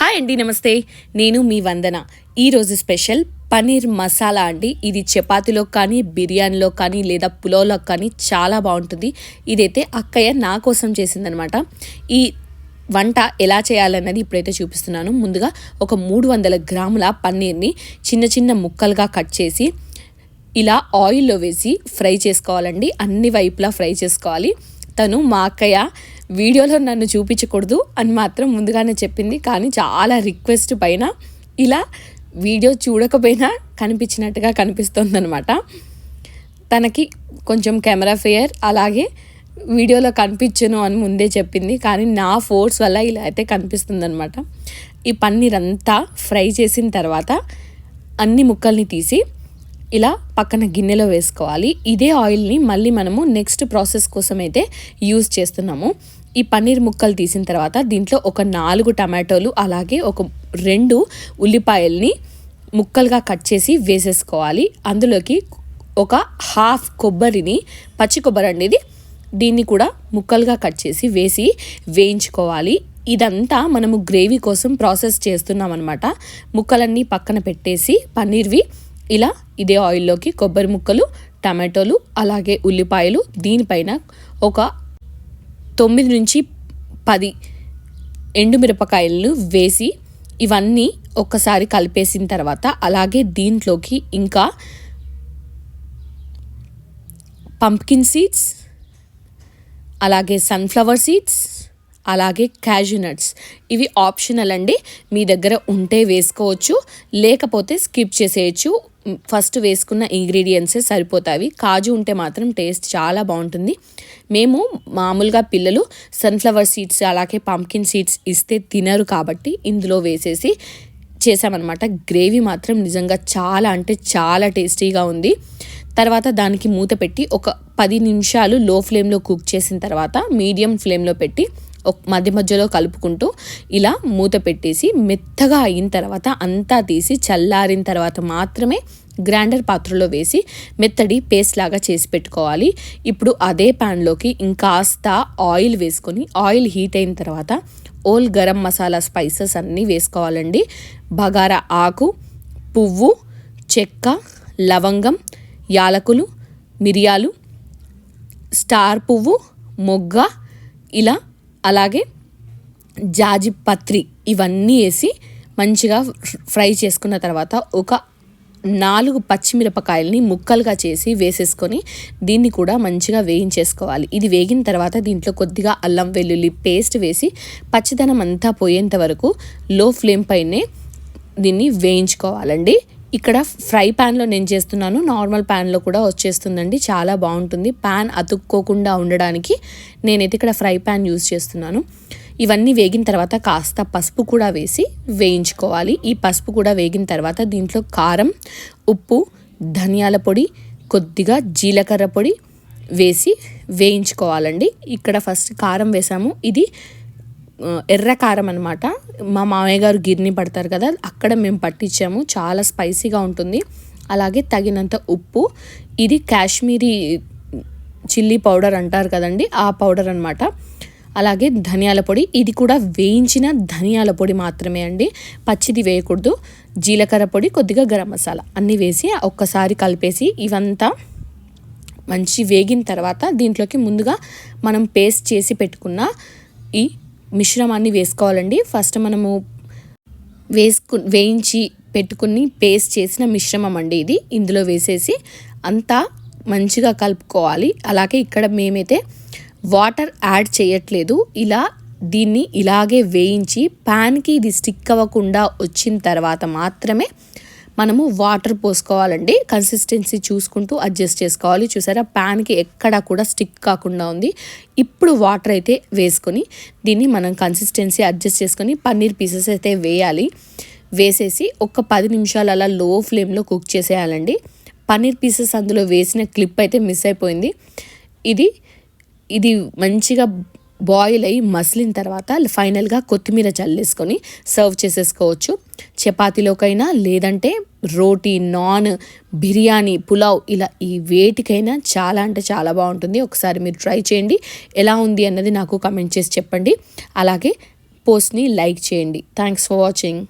Hi అండి నమస్తే. నేను మీ వందన. ఈరోజు స్పెషల్ పనీర్ మసాలా అండి. ఇది చపాతీలో కానీ బిర్యానీలో కానీ లేదా పులావ్లో కానీ చాలా బాగుంటుంది. ఇదైతే అక్కయ్య నా కోసం చేసిందనమాట ఈ వంట ఎలా చేయాలన్నది ఇప్పుడైతే చూపిస్తున్నాను. ముందుగా ఒక మూడు వందల గ్రాముల పన్నీర్ని చిన్న చిన్న ముక్కలుగా కట్ చేసి ఇలా ఆయిల్లో వేసి ఫ్రై చేసుకోవాలండి. అన్ని వైపులా ఫ్రై చేసుకోవాలి. తను మా అక్కయ్య వీడియోలో నన్ను చూపించకూడదు అని మాత్రం ముందుగానే చెప్పింది. కానీ చాలా రిక్వెస్ట్ పైన ఇలా వీడియో చూడకపోయినా కనిపించినట్టుగా కనిపిస్తుందనమాట తనకి కొంచెం కెమెరా ఫేర్ అలాగే వీడియోలో కనిపించను అని ముందే చెప్పింది. కానీ నా ఫోర్స్ వల్ల ఇలా అయితే కనిపిస్తుందనమాట ఈ పన్నీర్ అంతా ఫ్రై చేసిన తర్వాత అన్ని ముక్కల్ని తీసి ఇలా పక్కన గిన్నెలో వేసుకోవాలి. ఇదే ఆయిల్ని మళ్ళీ మనము నెక్స్ట్ ప్రాసెస్ కోసం అయితే యూజ్ చేస్తున్నాము. ఈ పన్నీర్ ముక్కలు తీసిన తర్వాత దీంట్లో ఒక నాలుగు టమాటోలు అలాగే ఒక రెండు ఉల్లిపాయల్ని ముక్కలుగా కట్ చేసి వేసేసుకోవాలి. అందులోకి ఒక హాఫ్ కొబ్బరిని పచ్చి కొబ్బరి అనేది దీన్ని కూడా ముక్కలుగా కట్ చేసి వేసి వేయించుకోవాలి. ఇదంతా మనము గ్రేవీ కోసం ప్రాసెస్ చేస్తున్నాం అనమాట ముక్కలన్నీ పక్కన పెట్టేసి పన్నీర్వి ఇలా ఇదే ఆయిల్లోకి కొబ్బరి ముక్కలు టమాటోలు అలాగే ఉల్లిపాయలు దీనిపైన ఒక తొమ్మిది నుంచి పది ఎండుమిరపకాయలను వేసి ఇవన్నీ ఒక్కసారి కలిపేసిన తర్వాత అలాగే దీంట్లోకి ఇంకా పంప్కిన్ సీడ్స్ అలాగే సన్ఫ్లవర్ సీడ్స్ అలాగే క్యాజునట్స్ ఇవి ఆప్షనల్ అండి. మీ దగ్గర ఉంటే వేసుకోవచ్చు లేకపోతే స్కిప్ చేసేయచ్చు. ఫస్ట్ వేసుకున్న ఇంగ్రీడియంట్సే సరిపోతాయి. కాజు ఉంటే మాత్రం టేస్ట్ చాలా బాగుంటుంది. మేము మామూలుగా పిల్లలు సన్ఫ్లవర్ సీడ్స్ అలాగే పంకిన్ సీడ్స్ ఇస్తే తినరు కాబట్టి ఇందులో వేసేసి చేసామన్నమాట. గ్రేవీ మాత్రం నిజంగా చాలా అంటే చాలా టేస్టీగా ఉంది. తర్వాత దానికి మూత పెట్టి ఒక పది నిమిషాలు లో ఫ్లేమ్లో కుక్ చేసిన తర్వాత మీడియం ఫ్లేమ్లో పెట్టి మధ్య మధ్యలో కలుపుకుంటూ ఇలా మూత పెట్టేసి మెత్తగా అయిన తర్వాత అంతా తీసి చల్లారిన తర్వాత మాత్రమే గ్రైండర్ పాత్రలో వేసి మెత్తడి పేస్ట్ లాగా చేసి పెట్టుకోవాలి. ఇప్పుడు అదే ప్యాన్లోకి ఇంకాస్త ఆయిల్ వేసుకొని ఆయిల్ హీట్ అయిన తర్వాత ఓల్ గరం మసాలా స్పైసెస్ అన్నీ వేసుకోవాలండి. బగారా ఆకు పువ్వు చెక్క లవంగం యాలకులు మిరియాలు స్టార్ పువ్వు మొగ్గ ఇలా అలాగే జాజి పత్రి ఇవన్నీ వేసి మంచిగా ఫ్రై చేసుకున్న తర్వాత ఒక నాలుగు పచ్చిమిరపకాయలని ముక్కలుగా చేసి వేసేసుకొని దీన్ని కూడా మంచిగా వేయించేసుకోవాలి. ఇది వేగిన తర్వాత దీంట్లో కొద్దిగా అల్లం వెల్లుల్లి పేస్ట్ వేసి పచ్చిదనం అంతా పోయేంత వరకు లో ఫ్లేమ్ పైనే దీన్ని వేయించుకోవాలండి. ఇక్కడ ఫ్రై ప్యాన్లో నేను చేస్తున్నాను. నార్మల్ ప్యాన్లో కూడా వచ్చేస్తుందండి. చాలా బాగుంటుంది. ప్యాన్ అతుక్కోకుండా ఉండడానికి నేనైతే ఇక్కడ ఫ్రై ప్యాన్ యూజ్ చేస్తున్నాను. ఇవన్నీ వేగిన తర్వాత కాస్త పసుపు కూడా వేసి వేయించుకోవాలి. ఈ పసుపు కూడా వేగిన తర్వాత దీంట్లో కారం ఉప్పు ధనియాల పొడి కొద్దిగా జీలకర్ర పొడి వేసి వేయించుకోవాలండి. ఇక్కడ ఫస్ట్ కారం వేసాము. ఇది ఎర్ర కారం అనమాట మా మామయ్య గారు గిర్ని పడతారు కదా అక్కడ మేము పట్టించాము. చాలా స్పైసీగా ఉంటుంది. అలాగే తగినంత ఉప్పు. ఇది కాశ్మీరీ చిల్లీ పౌడర్ అంటారు కదండి ఆ పౌడర్ అనమాట అలాగే ధనియాల పొడి. ఇది కూడా వేయించిన ధనియాల పొడి మాత్రమే అండి. పచ్చిది వేయకూడదు. జీలకర్ర పొడి కొద్దిగా గరం మసాలా అన్నీ వేసి ఒక్కసారి కలిపేసి ఇవంతా మంచి వేగిన తర్వాత దీంట్లోకి ముందుగా మనం పేస్ట్ చేసి పెట్టుకున్న ఈ మిశ్రమాన్ని వేసుకోవాలండి. ఫస్ట్ మనము వేసుకు వేయించి పెట్టుకుని పేస్ట్ చేసిన మిశ్రమం అండి ఇది. ఇందులో వేసేసి అంతా మంచిగా కలుపుకోవాలి. అలాగే ఇక్కడ మేమైతే వాటర్ యాడ్ చేయట్లేదు. ఇలా దీన్ని ఇలాగే వేయించి ప్యాన్కి ఇది స్టిక్ అవ్వకుండా వచ్చిన తర్వాత మాత్రమే మనము వాటర్ పోసుకోవాలండి. కన్సిస్టెన్సీ చూసుకుంటూ అడ్జస్ట్ చేసుకోవాలి. చూసారా? ప్యాన్కి ఎక్కడ కూడా స్టిక్ కాకుండా ఉంది. ఇప్పుడు వాటర్ అయితే వేసుకొని దీన్ని మనం కన్సిస్టెన్సీ అడ్జస్ట్ చేసుకొని పన్నీర్ పీసెస్ అయితే వేయాలి. వేసేసి ఒక పది నిమిషాలు అలా లో ఫ్లేమ్లో కుక్ చేసేయాలండి. పన్నీర్ పీసెస్ అందులో వేసిన క్లిప్ అయితే మిస్ అయిపోయింది. ఇది ఇది మంచిగా బాయిల్ అయ్యి మసిలిన తర్వాత ఫైనల్గా కొత్తిమీర చల్లేసుకొని సర్వ్ చేసేసుకోవచ్చు. చపాతీలోకైనా లేదంటే రోటీ నాన్ బిర్యానీ పులావ్ ఇలా ఈ వేటికైనా చాలా అంటే చాలా బాగుంటుంది. ఒకసారి మీరు ట్రై చేయండి. ఎలా ఉంది అన్నది నాకు కమెంట్ చేసి చెప్పండి. అలాగే పోస్ట్ని లైక్ చేయండి. Thanks for watching.